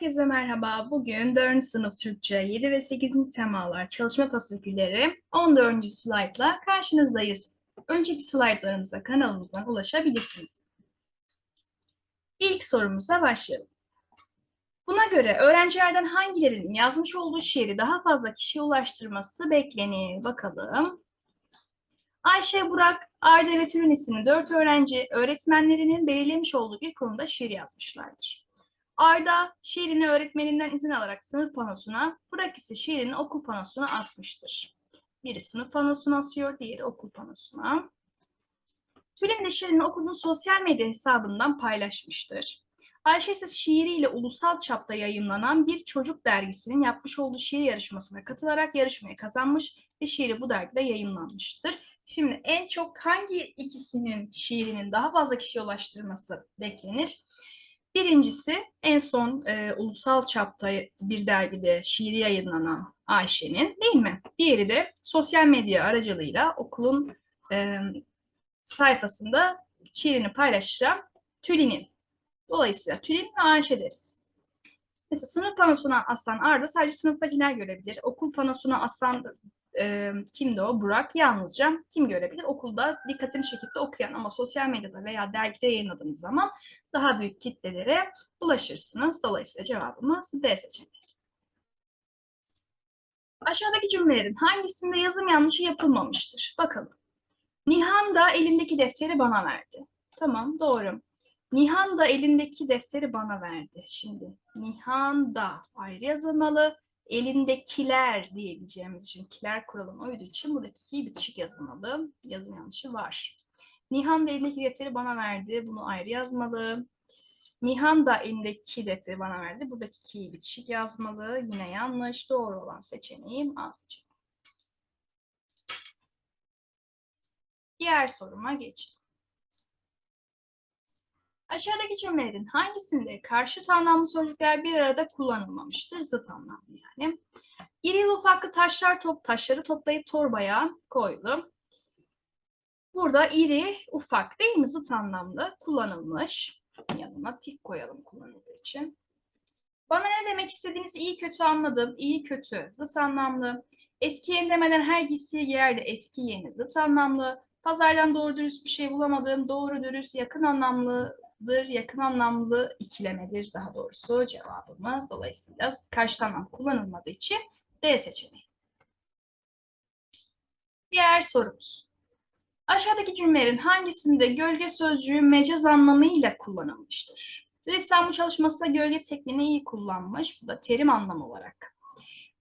Herkese merhaba. Bugün 4. sınıf Türkçe 7 ve 8. temalar çalışma fasikülleri 14. slaytla karşınızdayız. Önceki slaytlarımıza kanalımızdan ulaşabilirsiniz. İlk sorumuza başlayalım. Buna göre öğrencilerden hangilerinin yazmış olduğu şiiri daha fazla kişiye ulaştırması beklenir? Bakalım. Ayşe, Burak, Arda ve Tülin isimli dört öğrenci öğretmenlerinin belirlemiş olduğu bir konuda şiir yazmışlardır. Arda şiirini öğretmeninden izin alarak sınıf panosuna, Burak ise şiirini okul panosuna asmıştır. Biri sınıf panosuna asıyor, diğeri okul panosuna. Tülin de şiirini okulun sosyal medya hesabından paylaşmıştır. Ayşe ise şiiriyle ulusal çapta yayınlanan bir çocuk dergisinin yapmış olduğu şiir yarışmasına katılarak yarışmayı kazanmış ve şiiri bu dergide yayınlanmıştır. Şimdi en çok hangi ikisinin şiirinin daha fazla kişiye ulaştırması beklenir? Birincisi en son e, ulusal çapta bir dergide şiiri yayınlanan Ayşe'nin değil mi? Diğeri de sosyal medya aracılığıyla okulun e, sayfasında şiirini paylaşan Tülin'in. Dolayısıyla Tülin ve Ayşe deriz. Mesela sınıf panosuna asan Arda sadece sınıftakiler görebilir. Okul panosuna asan e, kimdi o? Burak yalnızca kim görebilir? Okulda dikkatini çekip okuyan ama sosyal medyada veya dergide yayınladığınız zaman daha büyük kitlelere ulaşırsınız. Dolayısıyla cevabımız D seçeneği. Aşağıdaki cümlelerin hangisinde yazım yanlışı yapılmamıştır? Bakalım. Nihan da elindeki defteri bana verdi. Tamam doğru. Nihan da elindeki defteri bana verdi. Şimdi Nihan da ayrı yazılmalı elindekiler diyebileceğimiz için kiler kuralım uyduğu için buradaki ki bitişik yazılmalı. Yazım yanlışı var. Nihan da elindeki defteri bana verdi. Bunu ayrı yazmalı. Nihan da elindeki defteri bana verdi. Buradaki ki bitişik yazmalı. Yine yanlış. Doğru olan seçeneğim A seçeneği. Diğer soruma geçtim. Aşağıdaki cümlelerin hangisinde karşıt anlamlı sözcükler bir arada kullanılmamıştır? Zıt anlamlı yani. İri ufaklı taşlar top taşları toplayıp torbaya koydu. Burada iri, ufak değil mi? Zıt anlamlı kullanılmış. Yanına tik koyalım kullanıldığı için. Bana ne demek istediğinizi iyi kötü anladım. İyi kötü, zıt anlamlı. Eski yeni demeden her giysiye girer eski yeni zıt anlamlı. Pazardan doğru dürüst bir şey bulamadım. Doğru dürüst yakın anlamlı dır, yakın anlamlı ikilemedir daha doğrusu cevabımız. Dolayısıyla karşı anlam kullanılmadığı için D seçeneği. Diğer sorumuz. Aşağıdaki cümlelerin hangisinde gölge sözcüğü mecaz anlamıyla kullanılmıştır? Ressam bu çalışmasında gölge tekniğini iyi kullanmış. Bu da terim anlamı olarak.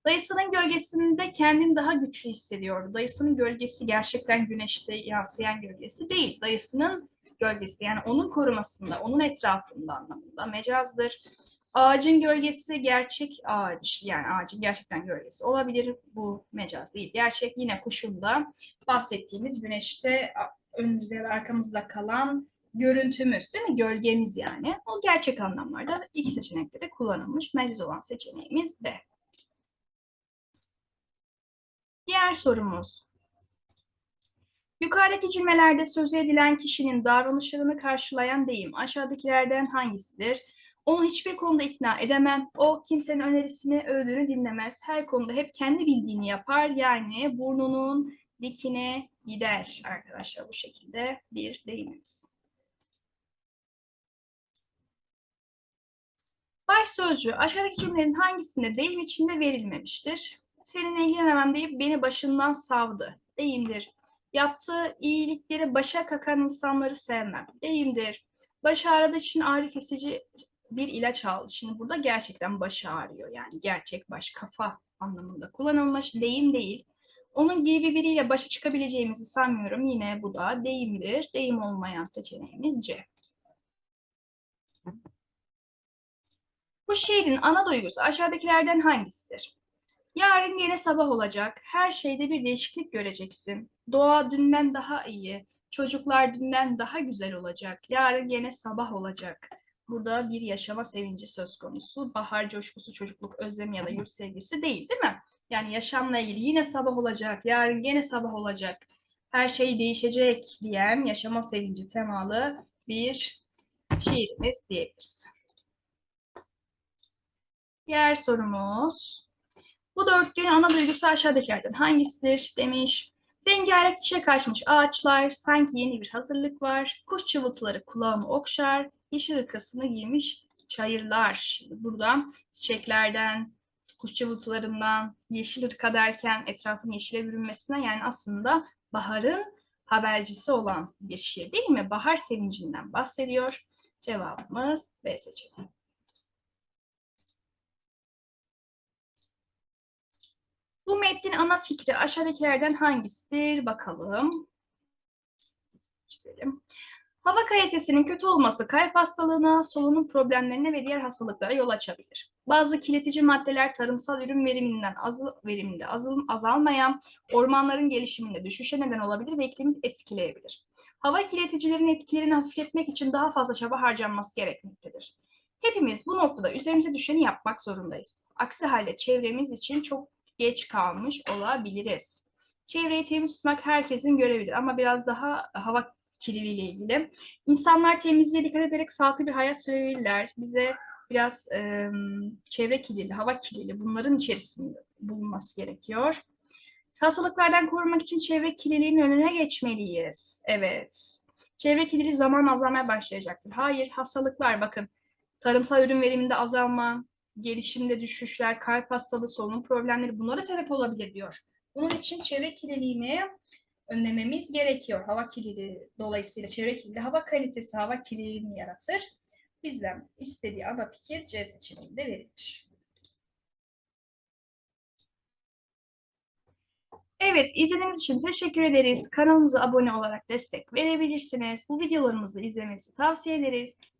Dayısının gölgesinde kendini daha güçlü hissediyor. Dayısının gölgesi gerçekten güneşte yansıyan gölgesi değil. Dayısının gölgesi yani onun korumasında, onun etrafında anlamında mecazdır. Ağacın gölgesi gerçek ağaç yani ağacın gerçekten gölgesi olabilir. Bu mecaz değil. Gerçek yine kuşun da bahsettiğimiz güneşte önümüzde ya da arkamızda kalan görüntümüz değil mi? Gölgemiz yani. O gerçek anlamlarda iki seçenekte de kullanılmış. Mecaz olan seçeneğimiz B. Diğer sorumuz. Yukarıdaki cümlelerde sözü edilen kişinin davranışlarını karşılayan deyim aşağıdakilerden hangisidir? Onu hiçbir konuda ikna edemem. O kimsenin önerisini, övdüğünü dinlemez. Her konuda hep kendi bildiğini yapar. Yani burnunun dikine gider arkadaşlar bu şekilde bir deyimimiz. Baş sözcüğü aşağıdaki cümlelerin hangisinde deyim içinde verilmemiştir? Seninle ilgilenemem deyip beni başından savdı. Deyimdir. Yaptığı iyilikleri başa kakan insanları sevmem. Deyimdir. Baş ağrıdığı için ağrı kesici bir ilaç aldı. Şimdi burada gerçekten başı ağrıyor. Yani gerçek baş, kafa anlamında kullanılmış. Deyim değil. Onun gibi biriyle başa çıkabileceğimizi sanmıyorum. Yine bu da deyimdir. Deyim olmayan seçeneğimiz C. Bu şiirin ana duygusu aşağıdakilerden hangisidir? Yarın yine sabah olacak. Her şeyde bir değişiklik göreceksin. Doğa dünden daha iyi. Çocuklar dünden daha güzel olacak. Yarın yine sabah olacak. Burada bir yaşama sevinci söz konusu. Bahar coşkusu, çocukluk özlemi ya da yurt sevgisi değil değil mi? Yani yaşamla ilgili yine sabah olacak, yarın yine sabah olacak. Her şey değişecek diyen yaşama sevinci temalı bir şiirimiz diyebiliriz. Diğer sorumuz. Bu dörtlüğün ana duygusu aşağıdakilerden hangisidir demiş. Rengarenk çiçek açmış ağaçlar, sanki yeni bir hazırlık var. Kuş çıvıltıları kulağımı okşar, yeşil ırkasını giymiş çayırlar. Burada çiçeklerden, kuş cıvıltılarından, yeşil ırka derken etrafın yeşile bürünmesinden yani aslında baharın habercisi olan bir şiir değil mi? Bahar sevincinden bahsediyor. Cevabımız B seçeneği. Bu metnin ana fikri aşağıdakilerden hangisidir? Bakalım. Çizelim. Hava kalitesinin kötü olması kalp hastalığına, solunum problemlerine ve diğer hastalıklara yol açabilir. Bazı kirletici maddeler tarımsal ürün veriminden az, veriminde azal, azalmayan, ormanların gelişiminde düşüşe neden olabilir ve iklimi etkileyebilir. Hava kirleticilerin etkilerini hafifletmek için daha fazla çaba harcanması gerekmektedir. Hepimiz bu noktada üzerimize düşeni yapmak zorundayız. Aksi halde çevremiz için çok geç kalmış olabiliriz. Çevreyi temiz tutmak herkesin görevidir ama biraz daha hava kirliliğiyle ilgili. İnsanlar temizliğe dikkat ederek sağlıklı bir hayat sürebilirler. Bize biraz e, çevre kirliliği, hava kirliliği bunların içerisinde bulunması gerekiyor. Hastalıklardan korunmak için çevre kirliliğinin önüne geçmeliyiz. Evet. Çevre kirliliği zaman azalmaya başlayacaktır. Hayır, hastalıklar bakın. Tarımsal ürün veriminde azalma, gelişimde düşüşler, kalp hastalığı, solunum problemleri bunlara sebep olabilir diyor. Bunun için çevre kirliliğini önlememiz gerekiyor. Hava kirliliği dolayısıyla çevre kirliliği hava kalitesi hava kirliliğini yaratır. Bizden istediği ana fikir C seçeneğinde verilir. Evet, izlediğiniz için teşekkür ederiz. Kanalımıza abone olarak destek verebilirsiniz. Bu videolarımızı izlemenizi tavsiye ederiz.